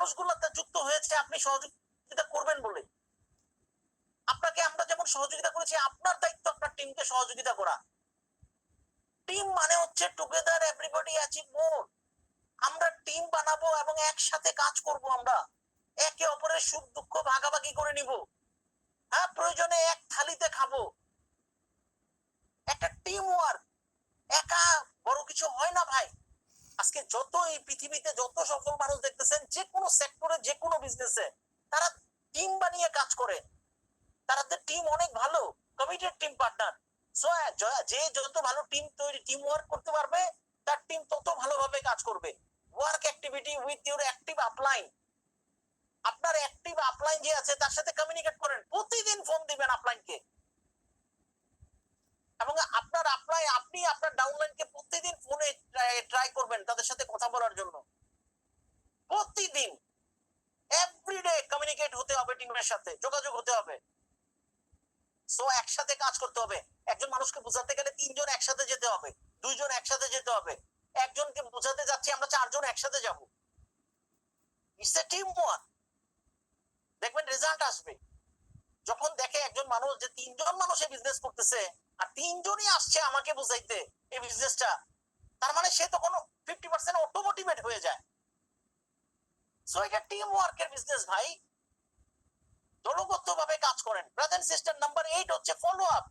মানুষগুলোতে যুক্ত হয়েছে, আপনি সহযোগিতা করবেন বলে। আপনাকে আমরা যেমন সহযোগিতা করেছি, আপনার দায়িত্ব আপনার টিমকে সহযোগিতা করা। টিম মানে হচ্ছে টুগেদার এভরিবডি অ্যাচিভ মোর আমরা টিম বানাবো এবং একসাথে কাজ করব আমরা। একে অপরের সুখ দুঃখ ভাগাভাগি করে নিব। হ্যাঁ প্রয়োজনে এক থালিতে খাব। একটা টিম ওয়ার্ক একা বড় কিছু হয় না ভাই। আজকে যত এই পৃথিবীতে যত সফল মানুষ দেখতেছেন যে কোনো সেক্টরে যে কোনো বিজনেসে তারা টিম বানিয়ে কাজ করে। তাদের টিম অনেক ভালো কমিটেড টিম পার্টনার যে যত ভালো টিম তৈরি টিম ওয়ার্ক করতে পারবে, তার টিম তত ভালোভাবে কাজ করবে। Work activity with your active upline আপনার অ্যাক্টিভ আপলাইন যে আছে, তার সাথে কমিউনিকেট করেন। প্রতিদিন ফোন দিবেন আপলাইনকে এবং আপনার আপলাই আপনি আপনার ডাউনলাইনকে প্রতিদিন ফোনে ট্রাই করবেন তাদের সাথে কথা বলার জন্য। প্রতিদিন এভরিডে কমিউনিকেট হতে হবে টিমের সাথে, যোগাযোগ হতে হবে। সো একসাথে কাজ করতে হবে। একজন মানুষকে বোঝাতে গেলে তিনজন একসাথে যেতে হবে, দুইজন একসাথে যেতে হবে। একজনকে বোঝাতে যাচ্ছি, আমরা চারজন একসাথে যাব। ইটস এ টিম ওয়ার্ক দেখবেন রেজাল্ট আসবে। যখন দেখে একজন মানুষ যে তিনজন মানুষে বিজনেস করতেছে, আর তিনজনই আসছে আমাকে বুঝাইতে, এই বিজনেসটা তার মানে সে তো কোনো ফিফটি পার্সেন্ট অটোমোটিভেট হয়ে যায়। সো এটা টিম ওয়ার্কের বিজনেস ভাই। দলগত ভাবে কাজ করেন। ব্রাদার সিস্টার নাম্বার এইট হচ্ছে ফলো আপ